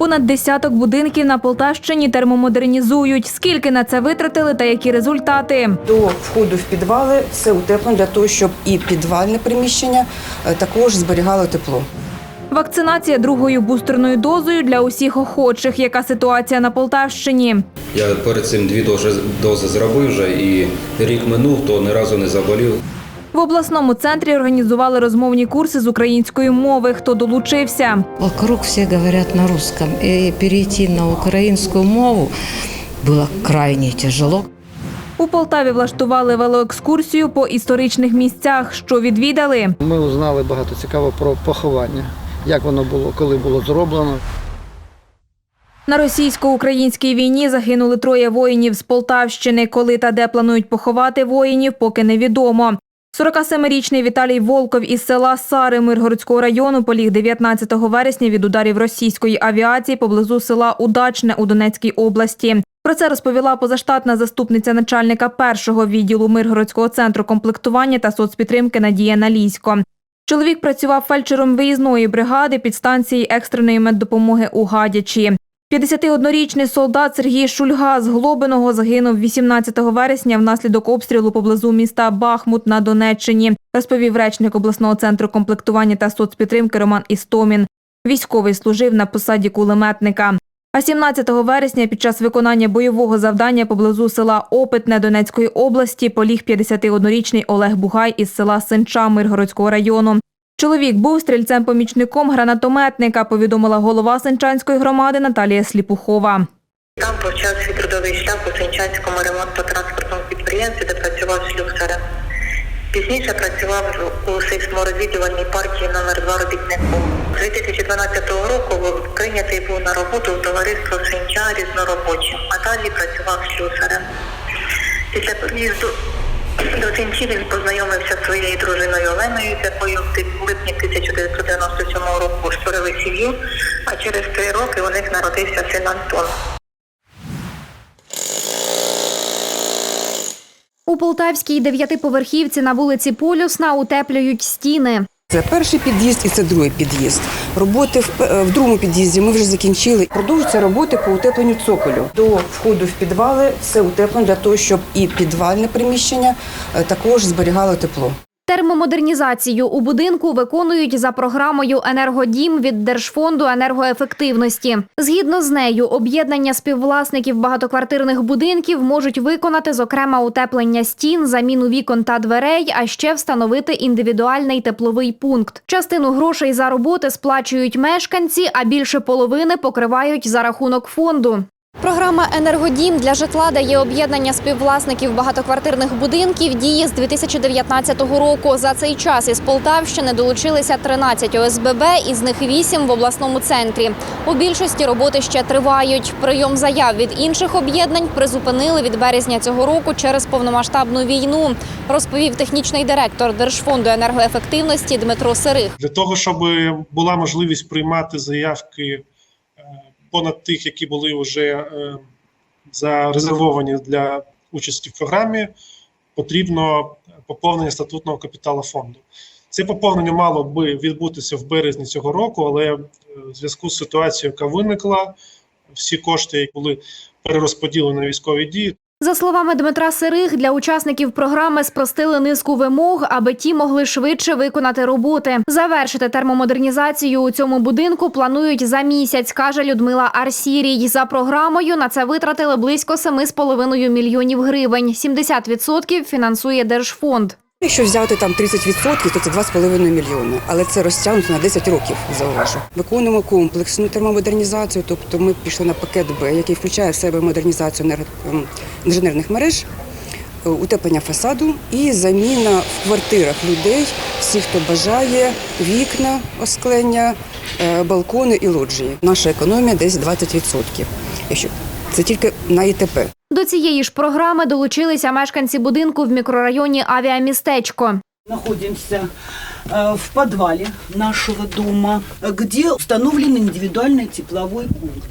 Понад десяток будинків на Полтавщині термомодернізують. Скільки на це витратили та які результати? До входу в підвали все утеплено для того, щоб і підвальне приміщення е, також зберігало тепло. Вакцинація другою бустерною дозою для усіх охочих. Яка ситуація на Полтавщині? Я перед цим дві дози, дози зробив вже і рік минув, то ні разу не заболів. В обласному центрі організували розмовні курси з української мови. Хто долучився? Вокруг все говорят на русском, и перейти на украинскую мову было крайне тяжело. У Полтаві влаштували велоекскурсію по історичних місцях, що відвідали. Ми узнали багато цікавого про поховання, як воно було, коли було зроблено. На російсько-українській війні загинули троє воїнів з Полтавщини. Коли та де планують поховати воїнів, поки невідомо. 47-річний Віталій Волков із села Сари Миргородського району поліг 19 вересня від ударів російської авіації поблизу села Удачне у Донецькій області. Про це розповіла позаштатна заступниця начальника першого відділу Миргородського центру комплектування та соцпідтримки Надія Налісько. Чоловік працював фельдшером виїзної бригади під станції екстреної меддопомоги у Гадячі. 51-річний солдат Сергій Шульга з Глобиного загинув 18 вересня внаслідок обстрілу поблизу міста Бахмут на Донеччині, розповів речник обласного центру комплектування та соцпідтримки Роман Істомін. Військовий служив на посаді кулеметника. А 17 вересня під час виконання бойового завдання поблизу села Опитне Донецької області поліг 51-річний Олег Бугай із села Сенча Миргородського району. Чоловік був стрільцем-помічником гранатометника, повідомила голова Сенчанської громади Наталія Сліпухова. Там почав свій трудовий шлях у Сенчанському ремонтно-транспортному підприємстві, де працював слюсарем. Пізніше працював у сейсморозвідувальній партії номер 2 робітником. З 2012 року прийнятий був на роботу у товариство Сенча різноробочим, а далі працював слюсарем. Після приїзду до Сенчі він познайомився зі своєю дружиною Оленою, з якою в липні 1997 року створили сім'ю, а через три роки у них народився син Антон. У Полтавській дев'ятиповерхівці на вулиці Полюсна утеплюють стіни. Це перший під'їзд і це другий під'їзд. Роботи в, в другому під'їзді ми вже закінчили. Продовжуються роботи по утепленню цоколю. До входу в підвали все утеплено для того, щоб і підвальне приміщення е, також зберігало тепло. Термомодернізацію у будинку виконують за програмою Енергодім від Держфонду енергоефективності. Згідно з нею, об'єднання співвласників багатоквартирних будинків можуть виконати зокрема утеплення стін, заміну вікон та дверей, а ще встановити індивідуальний тепловий пункт. Частину грошей за роботи сплачують мешканці, а більше половини покривають за рахунок фонду. Програма Енергодім для житла дає об'єднання співвласників багатоквартирних будинків діє з 2019 року. За цей час із Полтавщини долучилися 13 ОСББ, із них 8 в обласному центрі. У більшості роботи ще тривають. Прийом заяв від інших об'єднань призупинили від березня цього року через повномасштабну війну, розповів технічний директор Держфонду енергоефективності Дмитро Сирих. для того, щоб була можливість приймати заявки понад тих, які були вже е, зарезервовані для участі в програмі, потрібно поповнення статутного капіталу фонду. Це поповнення мало би відбутися в березні цього року, але е, в зв'язку з ситуацією, яка виникла, всі кошти, які були перерозподілені на військові дії, За словами Дмитра Сирих, для учасників програми спростили низку вимог, аби ті могли швидше виконати роботи. Завершити термомодернізацію у цьому будинку планують за місяць, каже Людмила Арсірій. За програмою на це витратили близько 7,5 мільйонів гривень. 70% фінансує Держфонд. Якщо взяти там 30%, то це 2,5 мільйони, але це розтягнуто на 10 років. Зауважу. Виконуємо комплексну термомодернізацію, тобто ми пішли на пакет Б, який включає в себе модернізацію ем, інженерних мереж, е, утеплення фасаду і заміна в квартирах людей, всіх, хто бажає, вікна, осклення, е, балкони і лоджії. Наша економія десь 20%. Якщо це тільки на ІТП. До цієї ж програми долучилися мешканці будинку в мікрорайоні Авіамістечко. Находимся э, в подвале нашего дома, где установлен индивидуальный тепловой пункт.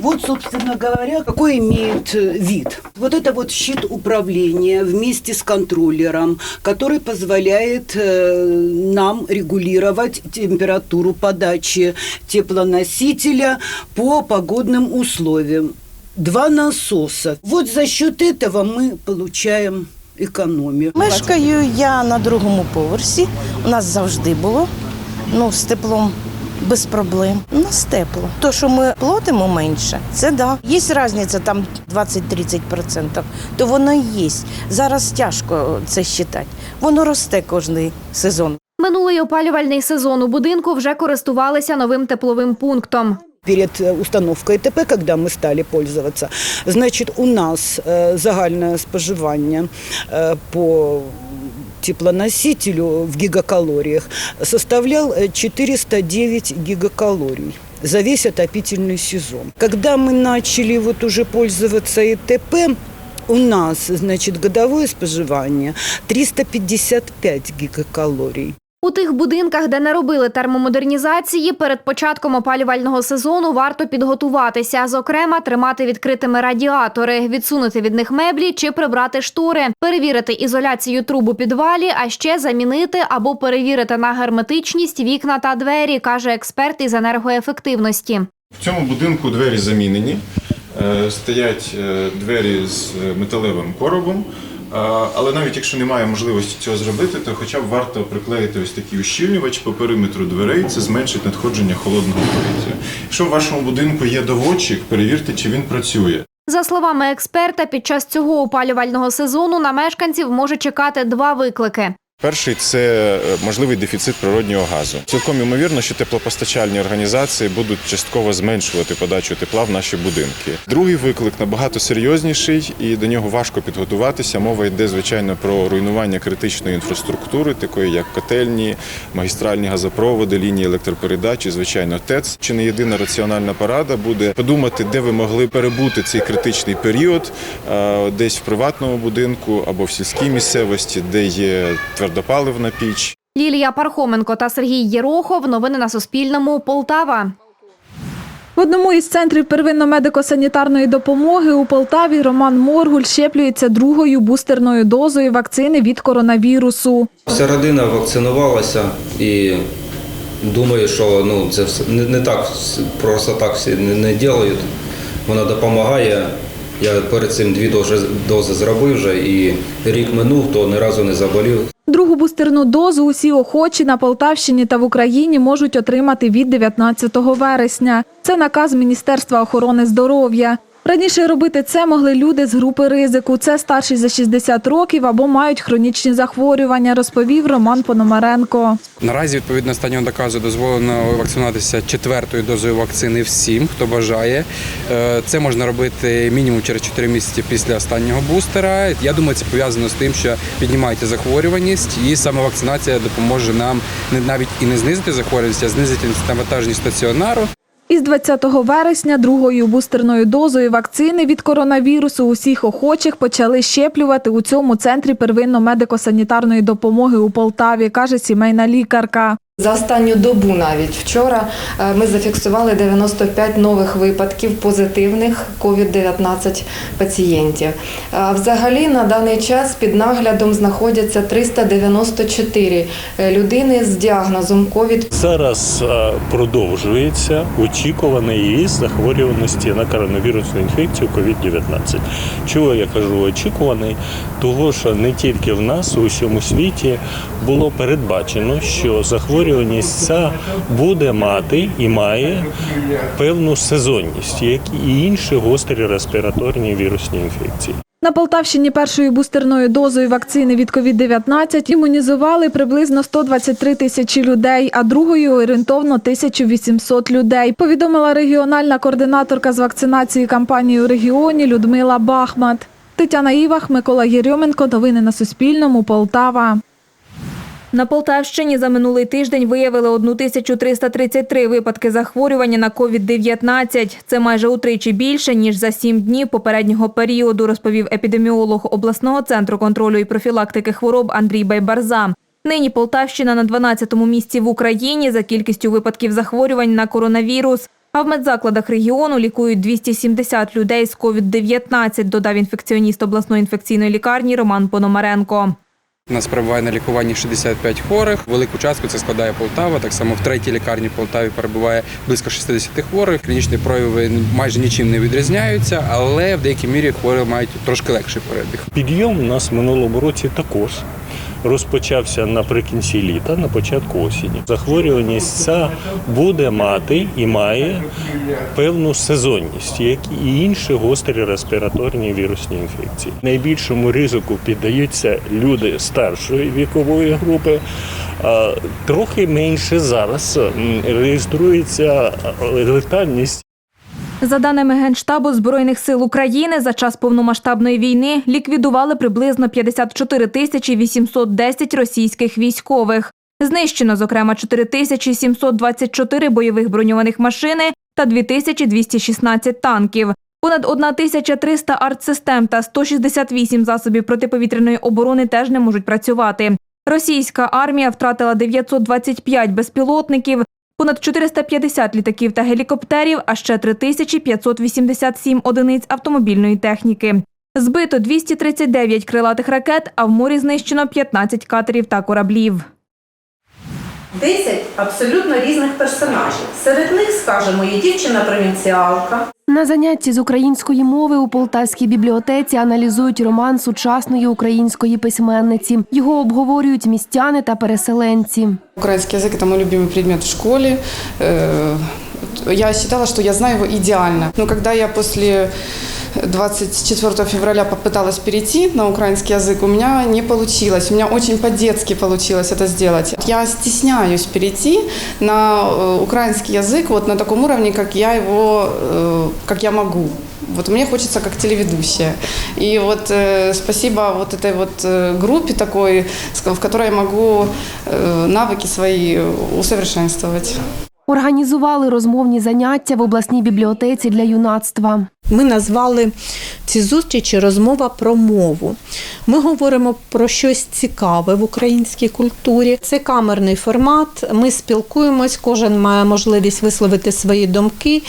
Вот, собственно говоря, какой имеет э, вид. Вот это вот щит управления вместе с контроллером, который позволяет э, нам регулировать температуру подачи теплоносителя по погодным условиям. Два насоса. Вот за счет этого мы получаем економію. Мешкаю я на другому поверсі. У нас завжди було ну, з теплом без проблем. У нас тепло. То, що ми платимо менше, це да. Є різниця там 20-30%, то воно і є. Зараз тяжко це вважати. Воно росте кожний сезон. Минулий опалювальний сезон у будинку вже користувалися новим тепловим пунктом Перед э, установкой ТП, когда мы стали пользоваться, значит, у нас э, загальне споживання э, по теплоносителю в гигакалориях составлял э, 409 гигакалорий за весь отопительный сезон. Когда мы начали вот уже пользоваться ИТП, у нас, значит, годовое споживание 355 гигакалорий. У тих будинках, де не робили термомодернізації, перед початком опалювального сезону варто підготуватися. Зокрема, тримати відкритими радіатори, відсунути від них меблі чи прибрати штори, перевірити ізоляцію труб у підвалі, а ще замінити або перевірити на герметичність вікна та двері, каже експерт із енергоефективності. В цьому будинку двері замінені. Е, Стоять е, двері з е, металевим коробом. Але навіть якщо немає можливості цього зробити, то хоча б варто приклеїти ось такий ущільнювач по периметру дверей, це зменшить надходження холодного повітря. Якщо в вашому будинку є доводчик, перевірте, чи він працює. За словами експерта, під час цього опалювального сезону на мешканців може чекати два виклики. Перший це е, можливий дефіцит природнього газу. Цілком ймовірно, що теплопостачальні організації будуть частково зменшувати подачу тепла в наші будинки. Другий виклик набагато серйозніший, і до нього важко підготуватися. Мова йде звичайно про руйнування критичної інфраструктури, такої як котельні, магістральні газопроводи, лінії електропередачі, звичайно, ТЕЦ. Чи не єдина раціональна порада буде подумати, де ви могли перебути цей критичний період, е, десь в приватному будинку або в сільській місцевості, де є твердопаливна піч. Лілія Пархоменко та Сергій Єрохов. Новини на Суспільному. Полтава. В одному із центрів первинно-медико-санітарної допомоги у Полтаві Роман Моргуль щеплюється другою бустерною дозою вакцини від коронавірусу. Вся родина вакцинувалася і думаю, що ну, це все не, не так просто так всі не, не роблять. Вона допомагає. Я перед цим дві дози, дози зробив вже і рік минув, то ні разу не заболів. Другу бустерну дозу усі охочі на Полтавщині та в Україні можуть отримати від 19 вересня. Це наказ Міністерства охорони здоров'я. Раніше робити це могли люди з групи ризику. Це старші за 60 років або мають хронічні захворювання, розповів Роман Пономаренко. Наразі відповідно останнього наказу дозволено вакцинуватися четвертою дозою вакцини всім, хто бажає. Е, Це можна робити мінімум через 4 місяці після останнього бустера. Я думаю, це пов'язано з тим, що піднімається захворюваність, і саме вакцинація допоможе нам навіть і не знизити захворюваність, а знизити навантаження стаціонару. Із 20 вересня другою бустерною дозою вакцини від коронавірусу усіх охочих почали щеплювати у цьому центрі первинно-медико-санітарної допомоги у Полтаві, каже сімейна лікарка. За останню добу навіть вчора е, ми зафіксували 95 нових випадків позитивних COVID-19 пацієнтів. А Взагалі на даний час під наглядом знаходяться 394 людини з діагнозом COVID. Зараз е, продовжується очікуваний ріст захворюваності на коронавірусну інфекцію COVID-19. Чого я кажу очікуваний? Того, що не тільки в нас, у всьому світі було передбачено, що захворюваність ця буде мати і має певну сезонність, як і інші гострі респіраторні вірусні інфекції. На Полтавщині першою бустерною дозою вакцини від COVID-19 імунізували приблизно 123 тисячі людей, а другою орієнтовно 1800 людей. Повідомила регіональна координаторка з вакцинації кампанії у регіоні Людмила Бахмат. Тетяна Івах, Микола Єрьоменко. Новини на Суспільному. Полтава. На Полтавщині за минулий тиждень виявили 1333 випадки захворювання на COVID-19. Це майже утричі більше, ніж за сім днів попереднього періоду, розповів епідеміолог обласного центру контролю і профілактики хвороб Андрій Байбарза. Нині Полтавщина на 12-му місці в Україні за кількістю випадків захворювань на коронавірус. А в медзакладах регіону лікують 270 людей з COVID-19, додав інфекціоніст обласної інфекційної лікарні Роман Пономаренко. У нас перебуває на лікуванні 65 хворих. Велику частку це складає Полтава. Так само в третій лікарні в Полтаві перебуває близько 60 хворих. Клінічні прояви майже нічим не відрізняються, але в деякій мірі хворі мають трошки легший перебіг. Підйом у нас в минулому році також розпочався наприкінці літа, на початку осені. Захворюваність ця буде мати і має певну сезонність, як і інші гострі респіраторні вірусні інфекції. Найбільшому ризику піддаються люди старшої вікової групи. Трохи менше зараз реєструється летальність За даними Генштабу Збройних сил України, за час повномасштабної війни ліквідували приблизно 54 тисячі 810 російських військових. Знищено, зокрема, 4 тисячі 724 бойових броньованих машини та 2216 танків. Понад 1300 артсистем та 168 засобів протиповітряної оборони теж не можуть працювати. Російська армія втратила 925 безпілотників, понад 450 літаків та гелікоптерів, а ще 3587 одиниць автомобільної техніки. Збито 239 крилатих ракет, а в морі знищено 15 катерів та кораблів. 10 абсолютно різних персонажів. Серед них, скажімо, є дівчина-провінціалка. На занятті з української мови у Полтавській бібліотеці аналізують роман сучасної української письменниці. Його обговорюють містяни та переселенці. Украинский язык – это мой любимый предмет в школе. Я считала, что я знаю его идеально. Но когда я после 24 февраля попыталась перейти на украинский язык, у меня не получилось. У меня очень по-детски получилось это сделать. Я стесняюсь перейти на э, украинский язык вот на таком уровне, как я его, э, как я могу. Вот мне хочется как телеведущая. И вот э, спасибо вот этой вот э, группе такой, в которой я могу э, навыки свои усовершенствовать. Організували розмовні заняття в обласній бібліотеці для юнацтва. Ми назвали ці зустрічі розмова про мову. Ми говоримо про щось цікаве в українській культурі. Це камерний формат. Ми спілкуємось, кожен має можливість висловити свої думки.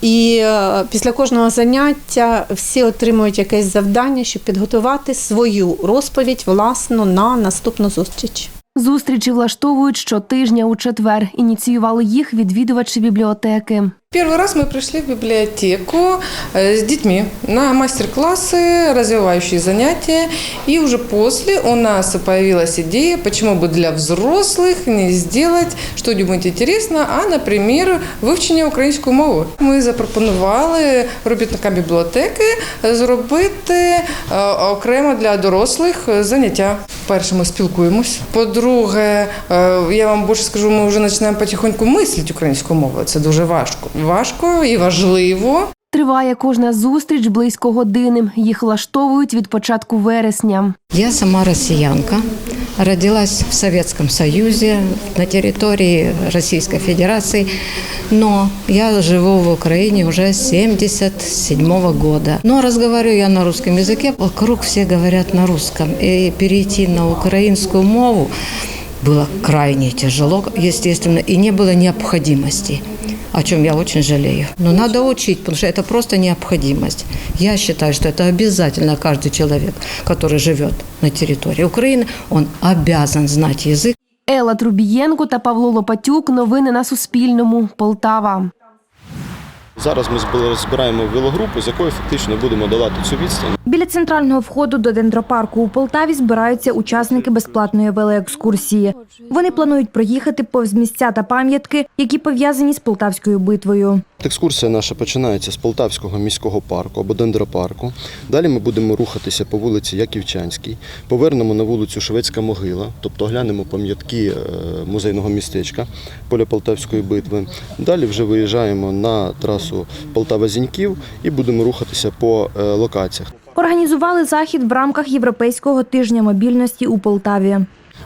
І е, після кожного заняття всі отримують якесь завдання, щоб підготувати свою розповідь власну на наступну зустріч. Зустрічі влаштовують щотижня у четвер. Ініціювали їх відвідувачі бібліотеки. Первый раз мы пришли в библиотеку э, с детьми на мастер-классы, развивающие занятия. И уже после у нас появилась идея, почему бы для взрослых не сделать что-нибудь интересно, а, например, вивчення української мови. Ми запропонували робітникам бібліотеки зробити е, окремо для дорослих заняття. Перше, ми спілкуємось. По-друге, е, я вам більше скажу, ми вже починаємо потихоньку мислити українською мовою. Це дуже важко. Важко і важливо. Триває кожна зустріч близько години. Їх влаштовують від початку вересня. Я сама россиянка Родилась в Советском Союзе, на территории Российской Федерации, но я живу в Украине уже с 77 года. Но разговариваю я на русском языке, вокруг все говорят на русском. И перейти на украинскую мову было крайне тяжело, естественно, и не было необходимости о чем я очень жалею. Но надо учить, потому что это просто необходимость. Я считаю, что это обязательно каждый человек, который живет на территории Украины, он обязан знать язык. Елла Трубієнко та Павло Лопатюк. Новини на Суспільному. Полтава. Зараз ми збираємо велогрупу, з якою фактично будемо долати цю відстань. Біля центрального входу до дендропарку у Полтаві збираються учасники безплатної велоекскурсії. Вони планують проїхати повз місця та пам'ятки, які пов'язані з полтавською битвою. Екскурсія наша починається з Полтавського міського парку або дендропарку. Далі ми будемо рухатися по вулиці Яківчанській, повернемо на вулицю Шведська могила, тобто глянемо пам'ятки е, музейного містечка поля Полтавської битви. Далі вже виїжджаємо на трасу Полтава-Зіньків і будемо рухатися по е, локаціях. Організували захід в рамках Європейського тижня мобільності у Полтаві.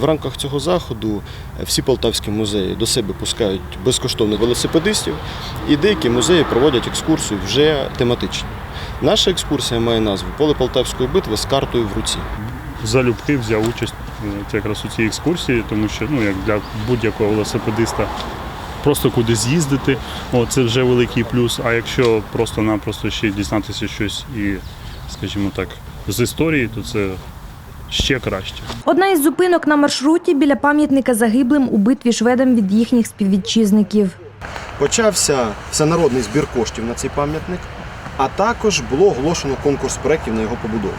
В рамках цього заходу е, всі полтавські музеї до себе пускають безкоштовних велосипедистів, і деякі музеї проводять екскурсію вже тематичні. Наша екскурсія має назву Поле Полтавської битви з картою в руці. залюбки взяв участь е, якраз у цій екскурсії, тому що ну, як для будь-якого велосипедиста просто кудись їздити, о, це вже великий плюс. А якщо просто-напросто ще дізнатися щось і, скажімо так, з історії, то це ще краще. Одна із зупинок на маршруті біля пам'ятника загиблим у битві шведам від їхніх співвітчизників. Почався всенародний збір коштів на цей пам'ятник, а також було оголошено конкурс проєктів на його побудову.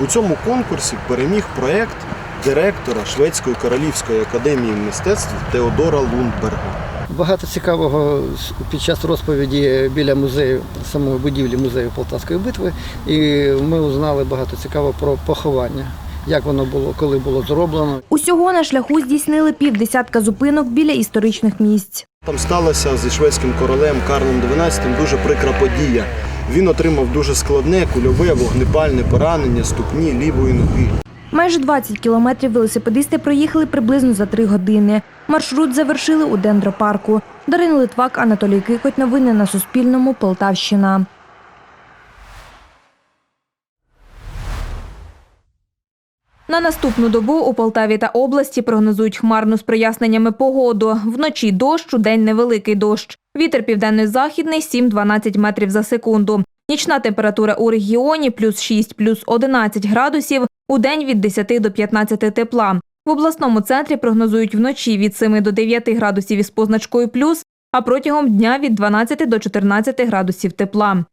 У цьому конкурсі переміг проєкт директора Шведської королівської академії мистецтв Теодора Лундберга. Багато цікавого під час розповіді біля музею, самої будівлі музею Полтавської битви, і ми узнали багато цікавого про поховання, як воно було, коли було зроблено. Усього на шляху здійснили півдесятка зупинок біля історичних місць. Там сталася зі шведським королем Карлом XII дуже прикра подія. Він отримав дуже складне кульове вогнепальне поранення ступні лівої ноги. Майже 20 кілометрів велосипедисти проїхали приблизно за три години. Маршрут завершили у дендропарку. Дарина Литвак, Анатолій Кикоть. Новини на Суспільному. Полтавщина. На наступну добу у Полтаві та області прогнозують хмарну з проясненнями погоду. Вночі дощ, у день невеликий дощ. Вітер південно-західний 7-12 метрів за секунду. Нічна температура у регіоні плюс 6, плюс 11 градусів, у день від 10 до 15 тепла. В обласному центрі прогнозують вночі від 7 до 9 градусів із позначкою плюс, а протягом дня від 12 до 14 градусів тепла.